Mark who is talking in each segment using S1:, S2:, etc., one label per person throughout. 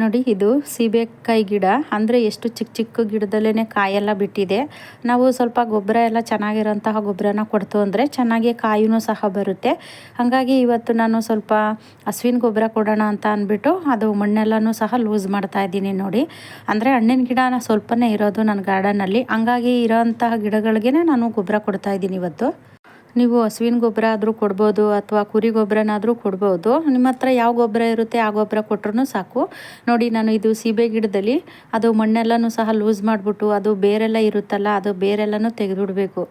S1: ನೋಡಿ, ಇದು ಸೀಬೆಕಾಯಿ ಗಿಡ. ಅಂದರೆ ಎಷ್ಟು ಚಿಕ್ಕ ಚಿಕ್ಕ ಗಿಡದಲ್ಲೇ ಕಾಯೆಲ್ಲ ಬಿಟ್ಟಿದೆ. ನಾವು ಸ್ವಲ್ಪ ಗೊಬ್ಬರ ಎಲ್ಲ ಚೆನ್ನಾಗಿರೋಂತಹ ಗೊಬ್ಬರನ ಕೊಡ್ತು ಅಂದರೆ ಚೆನ್ನಾಗಿ ಕಾಯಿನೂ ಸಹ ಬರುತ್ತೆ. ಹಾಗಾಗಿ ಇವತ್ತು ನಾನು ಸ್ವಲ್ಪ ಹಸುವಿನ ಗೊಬ್ಬರ ಕೊಡೋಣ ಅಂತ ಅಂದ್ಬಿಟ್ಟು ಅದು ಮಣ್ಣೆಲ್ಲನೂ ಸಹ ಲೂಸ್ ಮಾಡ್ತಾ ಇದ್ದೀನಿ ನೋಡಿ. ಅಂದರೆ ಹಣ್ಣಿನ ಗಿಡನ ಸ್ವಲ್ಪನೇ ಇರೋದು ನನ್ನ ಗಾರ್ಡನಲ್ಲಿ ಹಂಗಾಗಿ ಇರೋಂತಹ ಗಿಡಗಳಿಗೆ ನಾನು ಗೊಬ್ಬರ ಕೊಡ್ತಾ ಇದ್ದೀನಿ ಇವತ್ತು. ನೀವು ಹಸುವಿನ ಗೊಬ್ಬರ ಆದರೂ ಕೊಡ್ಬೋದು ಅಥವಾ ಕುರಿ ಗೊಬ್ಬರನಾದರೂ ಕೊಡ್ಬೋದು. ನಿಮ್ಮ ಹತ್ರ ಯಾವ ಗೊಬ್ಬರ ಇರುತ್ತೆ ಆ ಗೊಬ್ಬರ ಕೊಟ್ಟರು ಸಾಕು. ನೋಡಿ, ನಾನು ಇದು ಸೀಬೆ ಗಿಡದಲ್ಲಿ ಅದು ಮಣ್ಣೆಲ್ಲನೂ ಸಹ ಲೂಸ್ ಮಾಡಿಬಿಟ್ಟು ಅದು ಬೇರೆಲ್ಲ ಇರುತ್ತಲ್ಲ, ಅದು ಬೇರೆಲ್ಲನೂ ತೆಗೆದುಬಿಡಬೇಕು.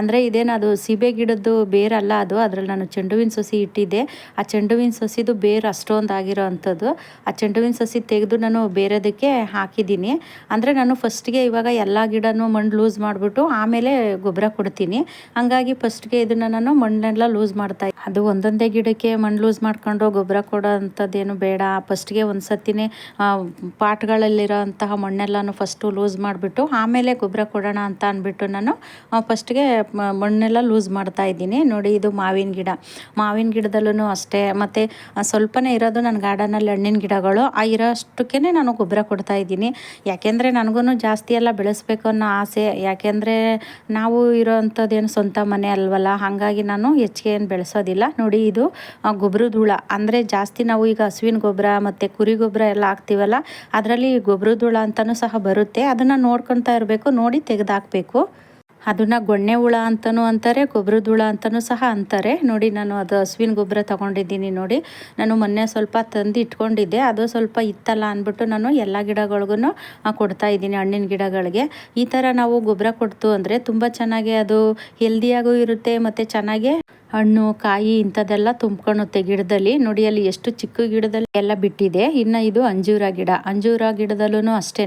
S1: ಅಂದರೆ ಇದೇನು ಅದು ಸೀಬೆ ಗಿಡದ್ದು ಬೇರಲ್ಲ ಅದು, ಅದರಲ್ಲಿ ನಾನು ಚೆಂಡುವಿನ ಸಸಿ ಇಟ್ಟಿದ್ದೆ. ಆ ಚೆಂಡುವಿನ ಸಸಿದು ಬೇರು ಅಷ್ಟೊಂದು ಆಗಿರೋ ಅಂಥದ್ದು. ಆ ಚೆಂಡುವಿನ ಸಸಿ ತೆಗೆದು ನಾನು ಬೇರೆದಕ್ಕೆ ಹಾಕಿದ್ದೀನಿ. ಅಂದರೆ ನಾನು ಫಸ್ಟ್ಗೆ ಇವಾಗ ಎಲ್ಲ ಗಿಡನೂ ಮಣ್ಣು ಲೂಸ್ ಮಾಡಿಬಿಟ್ಟು ಆಮೇಲೆ ಗೊಬ್ಬರ ಕೊಡ್ತೀನಿ. ಹಂಗಾಗಿ ಫಸ್ಟ್ಗೆ ಇದನ್ನು ನಾನು ಮಣ್ಣೆಲ್ಲ ಲೂಸ್ ಮಾಡ್ತಾ ಅದು ಒಂದೊಂದೇ ಗಿಡಕ್ಕೆ ಮಣ್ಣು ಲೂಸ್ ಮಾಡ್ಕೊಂಡು ಗೊಬ್ಬರ ಕೊಡೋ ಅಂಥದ್ದೇನು ಬೇಡ ಫಸ್ಟ್ಗೆ ಒಂದು ಸತಿನೇ ಪಾಟ್ಗಳಲ್ಲಿರೋ ಅಂತಹ ಮಣ್ಣೆಲ್ಲನೂ ಫಸ್ಟು ಲೂಸ್ ಮಾಡಿಬಿಟ್ಟು, ಆಮೇಲೆ ಗೊಬ್ಬರ ಕೊಡೋಣ ಅಂತ ಅಂದ್ಬಿಟ್ಟು ನಾನು ಫಸ್ಟ್ಗೆ ಮಣ್ಣೆಲ್ಲ ಲೂಸ್ ಮಾಡ್ತಾ ಇದ್ದೀನಿ. ನೋಡಿ, ಇದು ಮಾವಿನ ಗಿಡ. ಮಾವಿನ ಗಿಡದಲ್ಲೂ ಅಷ್ಟೇ. ಮತ್ತು ಸ್ವಲ್ಪನೇ ಇರೋದು ನನ್ನ ಗಾರ್ಡನಲ್ಲಿ ಹಣ್ಣಿನ ಗಿಡಗಳು. ಆ ಇರೋಷ್ಟಕ್ಕೆ ನಾನು ಗೊಬ್ಬರ ಕೊಡ್ತಾ ಇದ್ದೀನಿ. ಯಾಕೆಂದರೆ ನನಗೂ ಜಾಸ್ತಿ ಎಲ್ಲ ಬೆಳೆಸ್ಬೇಕು ಅನ್ನೋ ಆಸೆ. ಯಾಕೆಂದರೆ ನಾವು ಇರೋ ಅಂಥದ್ದೇನು ಸ್ವಂತ ಮನೆ ಅಲ್ವಲ್ಲ? ಹಾಗಾಗಿ ನಾನು ಹೆಚ್ಚಿಗೆ ಏನು ಬೆಳೆಸೋದಿಲ್ಲ. ನೋಡಿ ಇದು ಗೊಬ್ಬರದ ಹುಳ. ಅಂದರೆ ಜಾಸ್ತಿ ನಾವು ಈಗ ಹಸುವಿನ ಗೊಬ್ಬರ ಮತ್ತು ಕುರಿ ಗೊಬ್ಬರ ಎಲ್ಲ ಹಾಕ್ತೀವಲ್ಲ, ಅದರಲ್ಲಿ ಗೊಬ್ಬರದ ಹುಳ ಅಂತಲೂ ಸಹ ಬರುತ್ತೆ. ಅದನ್ನು ನೋಡ್ಕೊತಾ ಇರಬೇಕು, ನೋಡಿ ತೆಗೆದಾಕಬೇಕು. ಅದನ್ನು ಗೊಣ್ಣೆ ಹುಳ ಅಂತಲೂ ಅಂತಾರೆ ಗೊಬ್ಬರದ ಹುಳ ಅಂತಲೂ ಸಹ ಅಂತಾರೆ. ನೋಡಿ, ನಾನು ಅದು ಹಸುವಿನ ಗೊಬ್ಬರ ತೊಗೊಂಡಿದ್ದೀನಿ ನೋಡಿ. ನಾನು ಮೊನ್ನೆ ಸ್ವಲ್ಪ ತಂದು ಇಟ್ಕೊಂಡಿದ್ದೆ. ಅದು ಸ್ವಲ್ಪ ಇತ್ತಲ್ಲ ಅಂದ್ಬಿಟ್ಟು ನಾನು ಎಲ್ಲ ಗಿಡಗಳಿಗೂ ಕೊಡ್ತಾ ಇದ್ದೀನಿ ಹಣ್ಣಿನ ಗಿಡಗಳಿಗೆ. ಈ ಥರ ನಾವು ಗೊಬ್ಬರ ಕೊಡ್ತು ಅಂದರೆ ತುಂಬ ಚೆನ್ನಾಗಿ ಅದು ಹೆಲ್ದಿಯಾಗೂ ಇರುತ್ತೆ ಮತ್ತು ಚೆನ್ನಾಗಿ ಹಣ್ಣು, ಕಾಯಿ ಇಂಥದ್ದೆಲ್ಲ ತುಂಬ್ಕೊಳುತ್ತೆ ಗಿಡದಲ್ಲಿ. ನೋಡಿ, ಅಲ್ಲಿ ಎಷ್ಟು ಚಿಕ್ಕ ಗಿಡದಲ್ಲಿ ಎಲ್ಲ ಬಿಟ್ಟಿದೆ. ಇನ್ನು ಇದು ಅಂಜೂರ ಗಿಡ. ಅಂಜೂರ ಗಿಡದಲ್ಲೂ ಅಷ್ಟೇ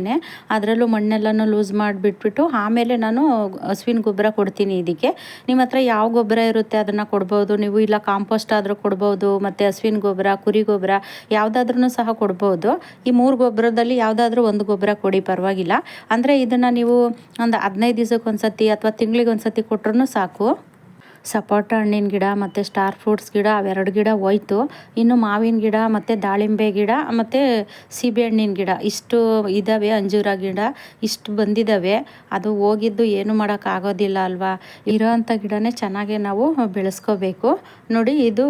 S1: ಅದರಲ್ಲೂ ಮಣ್ಣೆಲ್ಲನೂ ಲೂಸ್ ಮಾಡಿಬಿಟ್ಬಿಟ್ಟು ಆಮೇಲೆ ನಾನು ಹಸುವಿನ ಗೊಬ್ಬರ ಕೊಡ್ತೀನಿ ಇದಕ್ಕೆ. ನಿಮ್ಮ ಹತ್ರ ಯಾವ ಗೊಬ್ಬರ ಇರುತ್ತೆ ಅದನ್ನು ಕೊಡ್ಬೋದು. ನೀವು ಇಲ್ಲ ಕಾಂಪೋಸ್ಟ್ ಆದರೂ ಕೊಡ್ಬೋದು, ಮತ್ತು ಹಸುವಿನ ಗೊಬ್ಬರ, ಕುರಿ ಗೊಬ್ಬರ ಯಾವುದಾದ್ರೂ ಸಹ ಕೊಡ್ಬೋದು. ಈ ಮೂರು ಗೊಬ್ಬರದಲ್ಲಿ ಯಾವುದಾದ್ರೂ ಒಂದು ಗೊಬ್ಬರ ಕೊಡಿ, ಪರವಾಗಿಲ್ಲ. ಅಂದರೆ ಇದನ್ನು ನೀವು ಒಂದು ಹದಿನೈದು ದಿವ್ಸಕ್ಕೆ ಒಂದು ಸತಿ ಅಥವಾ ತಿಂಗಳಿಗೆ ಒಂದು ಸತಿ ಕೊಟ್ರೂ ಸಾಕು. ಸಪೋಟ ಹಣ್ಣಿನ ಗಿಡ ಮತ್ತು ಸ್ಟಾರ್ ಫ್ರೂಟ್ಸ್ ಗಿಡ ಅವೆರಡು ಗಿಡ ಹೋಯ್ತು. ಇನ್ನು ಮಾವಿನ ಗಿಡ ಮತ್ತು ದಾಳಿಂಬೆ ಗಿಡ ಮತ್ತು ಸೀಬೆ ಹಣ್ಣಿನ ಗಿಡ ಇಷ್ಟು ಇದ್ದಾವೆ ಅಂಜೂರ ಗಿಡ ಇಷ್ಟು ಬಂದಿದ್ದಾವೆ ಅದು ಹೋಗಿದ್ದು ಏನು ಮಾಡೋಕ್ಕಾಗೋದಿಲ್ಲ ಅಲ್ವಾ? ಇರೋವಂಥ ಗಿಡನೇ ಚೆನ್ನಾಗಿ ನಾವು ಬೆಳೆಸ್ಕೋಬೇಕು. ನೋಡಿ, ಇದು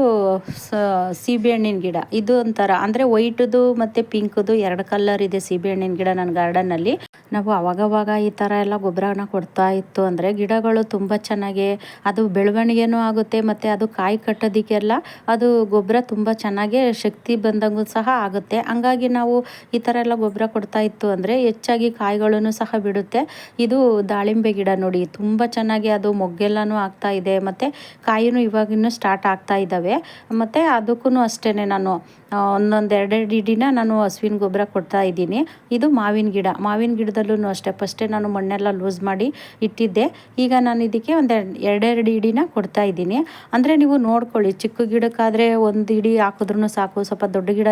S1: ಸೀಬೆ ಹಣ್ಣಿನ ಗಿಡ. ಇದು ಒಂಥರ, ಅಂದರೆ ವೈಟದು ಮತ್ತು ಪಿಂಕದು ಎರಡು ಕಲರ್ ಇದೆ ಸೀಬೆ ಹಣ್ಣಿನ ಗಿಡ ನನ್ನ ಗಾರ್ಡನ್ನಲ್ಲಿ. ನಾವು ಅವಾಗವಾಗ ಈ ಥರ ಎಲ್ಲ ಗೊಬ್ಬರನ ಕೊಡ್ತಾ ಇತ್ತು ಅಂದರೆ ಗಿಡಗಳು ತುಂಬ ಚೆನ್ನಾಗಿ ಅದು ಬೆಳವಣಿಗೆನೂ ಆಗುತ್ತೆ ಮತ್ತು ಅದು ಕಾಯಿ ಕಟ್ಟೋದಕ್ಕೆಲ್ಲ ಅದು ಗೊಬ್ಬರ ತುಂಬ ಚೆನ್ನಾಗಿ ಶಕ್ತಿ ಬಂದಂಗೂ ಸಹ ಆಗುತ್ತೆ. ಹಂಗಾಗಿ ನಾವು ಈ ಥರ ಎಲ್ಲ ಗೊಬ್ಬರ ಕೊಡ್ತಾ ಇತ್ತು ಅಂದರೆ ಹೆಚ್ಚಾಗಿ ಕಾಯಿಗಳನ್ನು ಸಹ ಬಿಡುತ್ತೆ. ಇದು ದಾಳಿಂಬೆ ಗಿಡ ನೋಡಿ, ತುಂಬ ಚೆನ್ನಾಗಿ ಅದು ಮೊಗ್ಗೆಲ್ಲನೂ ಆಗ್ತಾ ಇದೆ ಮತ್ತು ಕಾಯಿನೂ ಇವಾಗಿನ್ನೂ ಸ್ಟಾರ್ಟ್ ಆಗ್ತಾ ಇದ್ದಾವೆ. ಮತ್ತು ಅದಕ್ಕೂ ಅಷ್ಟೇ ನಾನು ಒಂದೊಂದು ಎರಡೆರಡು ಇಡಿನ ನಾನು ಹಸುವಿನ ಗೊಬ್ಬರ ಕೊಡ್ತಾ ಇದ್ದೀನಿ. ಇದು ಮಾವಿನ ಗಿಡ. ಮಾವಿನ ಗಿಡದಲ್ಲೂ ಅಷ್ಟೇ. ಫಸ್ಟೇ ನಾನು ಮಣ್ಣೆಲ್ಲ ಲೂಸ್ ಮಾಡಿ ಇಟ್ಟಿದ್ದೆ. ಈಗ ನಾನು ಇದಕ್ಕೆ ಒಂದು ಎರಡೆರಡು ಇಡಿನ ಕೊಡ್ತಾ ಇದ್ದೀನಿ. ಅಂದರೆ ನೀವು ನೋಡ್ಕೊಳ್ಳಿ, ಚಿಕ್ಕ ಗಿಡಕ್ಕಾದರೆ ಒಂದು ಇಡಿ ಹಾಕಿದ್ರೂ ಸಾಕು, ಸ್ವಲ್ಪ ದೊಡ್ಡ ಗಿಡ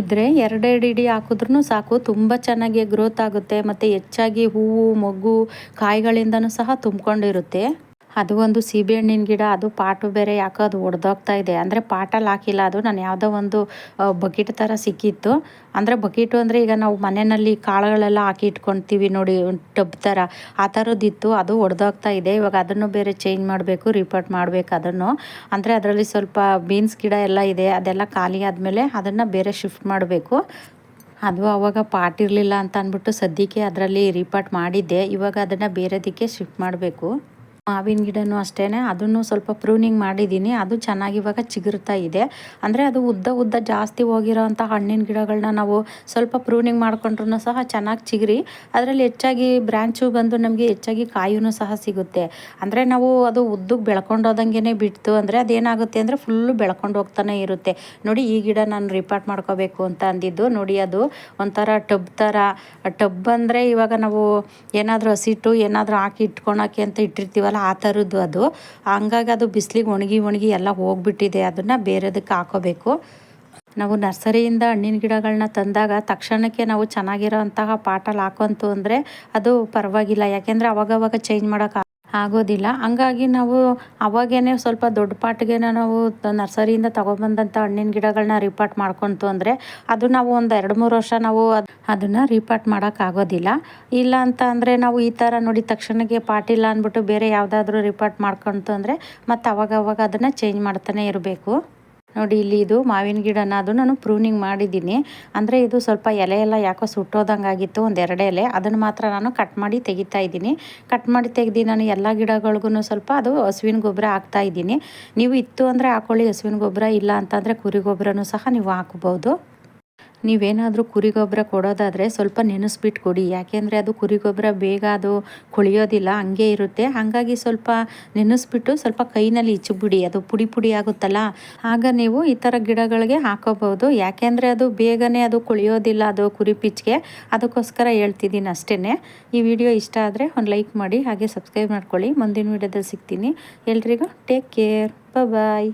S1: ಇದ್ದರೆ ಎರಡೆರಡು ಇಡಿ ಹಾಕಿದ್ರೂ ಸಾಕು. ತುಂಬ ಚೆನ್ನಾಗಿ ಗ್ರೋತ್ ಆಗುತ್ತೆ. ಮತ್ತು ಹೆಚ್ಚಾಗಿ ಹೂವು, ಮೊಗ್ಗು, ಕಾಯಿಗಳಿಂದನೂ ಸಹ ತುಂಬ್ಕೊಂಡಿರುತ್ತೆ. ಅದು ಒಂದು ಸೀಬೆಹಣ್ಣಿನ ಗಿಡ, ಅದು ಪಾಟು ಬೇರೆ ಯಾಕೋ ಅದು ಒಡೆದೋಗ್ತಾ ಇದೆ. ಅಂದರೆ ಪಾಟಲ್ಲಿ ಹಾಕಿಲ್ಲ ಅದು. ನಾನು ಯಾವುದೋ ಒಂದು ಬಕೆಟ್ ಥರ ಸಿಕ್ಕಿತ್ತು. ಅಂದರೆ ಬಕೆಟು ಅಂದರೆ ಈಗ ನಾವು ಮನೆಯಲ್ಲಿ ಕಾಳುಗಳೆಲ್ಲ ಹಾಕಿ ಇಟ್ಕೊತೀವಿ ನೋಡಿ ಟಬ್ ಥರ ಆ ಥರದ್ದಿತ್ತು ಅದು ಒಡೆದೋಗ್ತಾ ಇದೆ. ಇವಾಗ ಅದನ್ನು ಬೇರೆ ಚೇಂಜ್ ಮಾಡಬೇಕು ರಿಪೋರ್ಟ್ ಮಾಡಬೇಕು ಅದನ್ನು. ಅಂದರೆ ಅದರಲ್ಲಿ ಸ್ವಲ್ಪ ಬೀನ್ಸ್ ಗಿಡ ಎಲ್ಲ ಇದೆ. ಅದೆಲ್ಲ ಖಾಲಿ ಆದಮೇಲೆ ಅದನ್ನು ಬೇರೆ ಶಿಫ್ಟ್ ಮಾಡಬೇಕು. ಅದು ಆವಾಗ ಪಾಟ್ ಇರಲಿಲ್ಲ ಅಂತ ಅಂದ್ಬಿಟ್ಟು ಸದ್ಯಕ್ಕೆ ಅದರಲ್ಲಿ ರಿಪಾರ್ಟ್ ಮಾಡಿದ್ದೆ. ಇವಾಗ ಅದನ್ನು ಬೇರೆದಕ್ಕೆ ಶಿಫ್ಟ್ ಮಾಡಬೇಕು. ಮಾವಿನ ಗಿಡನೂ ಅಷ್ಟೇ ಅದನ್ನು ಸ್ವಲ್ಪ ಪ್ರೂನಿಂಗ್ ಮಾಡಿದ್ದೀನಿ. ಅದು ಚೆನ್ನಾಗಿ ಇವಾಗ ಚಿಗುರ್ತಾ ಇದೆ. ಅಂದರೆ ಅದು ಉದ್ದ ಉದ್ದ ಜಾಸ್ತಿ ಹೋಗಿರೋಂಥ ಹಣ್ಣಿನ ಗಿಡಗಳನ್ನ ನಾವು ಸ್ವಲ್ಪ ಪ್ರೂನಿಂಗ್ ಮಾಡ್ಕೊಂಡ್ರೂ ಸಹ ಚೆನ್ನಾಗಿ ಚಿಗುರಿ. ಅದರಲ್ಲಿ ಹೆಚ್ಚಾಗಿ ಬ್ರ್ಯಾಂಚು ಬಂದು ನಮಗೆ ಹೆಚ್ಚಾಗಿ ಕಾಯಿನೂ ಸಹ ಸಿಗುತ್ತೆ. ಅಂದರೆ ನಾವು ಅದು ಉದ್ದಕ್ಕೆ ಬೆಳ್ಕೊಂಡೋದಂಗೆ ಬಿಡ್ತು ಅಂದರೆ ಅದೇನಾಗುತ್ತೆ ಅಂದರೆ ಫುಲ್ಲು ಬೆಳ್ಕೊಂಡು ಹೋಗ್ತಾನೆ ಇರುತ್ತೆ. ನೋಡಿ ಈ ಗಿಡ ನಾನು ರಿಪಾರ್ಟ್ ಮಾಡ್ಕೋಬೇಕು ಅಂತ ಅಂದಿದ್ದು. ನೋಡಿ ಅದು ಒಂಥರ ಟಬ್ ಥರ ಟಬ್ ಅಂದರೆ ಇವಾಗ ನಾವು ಏನಾದರೂ ಹಸಿಟ್ಟು ಏನಾದರೂ ಹಾಕಿ ಇಟ್ಕೊಳಕ್ಕೆ ಅಂತ ಇಟ್ಟಿರ್ತೀವಲ್ಲ ಆ ಥರದ್ದು ಅದು. ಹಂಗಾಗಿ ಅದು ಬಿಸಿಲಿಗೆ ಒಣಗಿ ಒಣಗಿ ಎಲ್ಲ ಹೋಗ್ಬಿಟ್ಟಿದೆ. ಅದನ್ನು ಬೇರೆದಕ್ಕೆ ಹಾಕೋಬೇಕು. ನಾವು ನರ್ಸರಿಯಿಂದ ಹಣ್ಣಿನ ಗಿಡಗಳನ್ನ ತಂದಾಗ ತಕ್ಷಣಕ್ಕೆ ನಾವು ಚೆನ್ನಾಗಿರೋ ಅಂತಹ ಪಾಟಲ್ಲಿ ಹಾಕೊಂತು ಅಂದರೆ ಅದು ಪರವಾಗಿಲ್ಲ. ಯಾಕೆಂದರೆ ಅವಾಗವಾಗ ಚೇಂಜ್ ಮಾಡೋಕೆ ಆಗೋದಿಲ್ಲ. ಹಂಗಾಗಿ ನಾವು ಅವಾಗೇ ಸ್ವಲ್ಪ ದೊಡ್ಡ ಪಾಟ್ಗೆ ನಾವು ನರ್ಸರಿಯಿಂದ ತೊಗೊಬಂದಂಥ ಹಣ್ಣಿನ ಗಿಡಗಳನ್ನ ರಿಪಾರ್ಟ್ ಮಾಡ್ಕೊತು ಅಂದರೆ ಅದು ನಾವು ಒಂದು ಎರಡು ಮೂರು ವರ್ಷ ನಾವು ಅದನ್ನು ರಿಪಾರ್ಟ್ ಮಾಡೋಕ್ಕಾಗೋದಿಲ್ಲ ಇಲ್ಲ ಅಂತ ಅಂದರೆ ನಾವು ಈ ಥರ ನೋಡಿ ತಕ್ಷಣಕ್ಕೆ ಪಾಟಿಲ್ಲ ಅಂದ್ಬಿಟ್ಟು ಬೇರೆ ಯಾವುದಾದ್ರೂ ರಿಪಾರ್ಟ್ ಮಾಡ್ಕೊತು ಅಂದರೆ ಮತ್ತು ಅವಾಗವಾಗ ಅವಾಗ ಅದನ್ನು ಚೇಂಜ್ ಮಾಡ್ತಾನೆ ಇರಬೇಕು. ನೋಡಿ ಇಲ್ಲಿ ಇದು ಮಾವಿನ ಗಿಡನ ಅದು ನಾನು ಪ್ರೂನಿಂಗ್ ಮಾಡಿದ್ದೀನಿ. ಅಂದರೆ ಇದು ಸ್ವಲ್ಪ ಎಲೆ ಎಲ್ಲ ಯಾಕೋ ಸುಟ್ಟೋದಂಗೆ ಆಗಿತ್ತು ಒಂದು ಎರಡು ಎಲೆ. ಅದನ್ನು ಮಾತ್ರ ನಾನು ಕಟ್ ಮಾಡಿ ತೆಗಿತಾ ಇದ್ದೀನಿ. ಕಟ್ ಮಾಡಿ ತೆಗ್ದು ನಾನು ಎಲ್ಲ ಗಿಡಗಳಿಗೂ ಸ್ವಲ್ಪ ಅದು ಹಸುವಿನ ಗೊಬ್ಬರ ಹಾಕ್ತಾ ಇದ್ದೀನಿ. ನೀವು ಇತ್ತು ಅಂದರೆ ಹಾಕೊಳ್ಳಿ, ಹಸುವಿನ ಗೊಬ್ಬರ ಇಲ್ಲ ಅಂತಂದರೆ ಕುರಿ ಗೊಬ್ಬರನೂ ಸಹ ನೀವು ಹಾಕ್ಬೋದು. ನೀವೇನಾದರೂ ಕುರಿ ಗೊಬ್ಬರ ಕೊಡೋದಾದರೆ ಸ್ವಲ್ಪ ನೆನೆಸ್ಬಿಟ್ಟು ಕೊಡಿ ಯಾಕೆಂದರೆ ಅದು ಕುರಿ ಗೊಬ್ಬರ ಬೇಗ ಅದು ಕುಳಿಯೋದಿಲ್ಲ, ಹಂಗೆ ಇರುತ್ತೆ. ಹಾಗಾಗಿ ಸ್ವಲ್ಪ ನೆನೆಸ್ಬಿಟ್ಟು ಸ್ವಲ್ಪ ಕೈನಲ್ಲಿ ಇಚ್ಚಿಬಿಡಿ. ಅದು ಪುಡಿ ಪುಡಿ ಆಗುತ್ತಲ್ಲ? ಆಗ ನೀವು ಈ ಥರ ಗಿಡಗಳಿಗೆ ಹಾಕೋಬಹುದು. ಯಾಕೆಂದರೆ ಅದು ಬೇಗನೆ ಅದು ಕುಳಿಯೋದಿಲ್ಲ ಅದು ಕುರಿ ಪಿಚ್ಗೆ. ಅದಕ್ಕೋಸ್ಕರ ಹೇಳ್ತಿದ್ದೀನಿ ಅಷ್ಟೇ ಈ ವಿಡಿಯೋ ಇಷ್ಟ ಆದರೆ ಒಂದು ಲೈಕ್ ಮಾಡಿ, ಹಾಗೆ ಸಬ್ಸ್ಕ್ರೈಬ್ ಮಾಡ್ಕೊಳ್ಳಿ. ಮುಂದಿನ ವಿಡಿಯೋದಲ್ಲಿ ಸಿಗ್ತೀನಿ. ಎಲ್ರಿಗೂ ಟೇಕ್ ಕೇರ್. ಬಾಯ್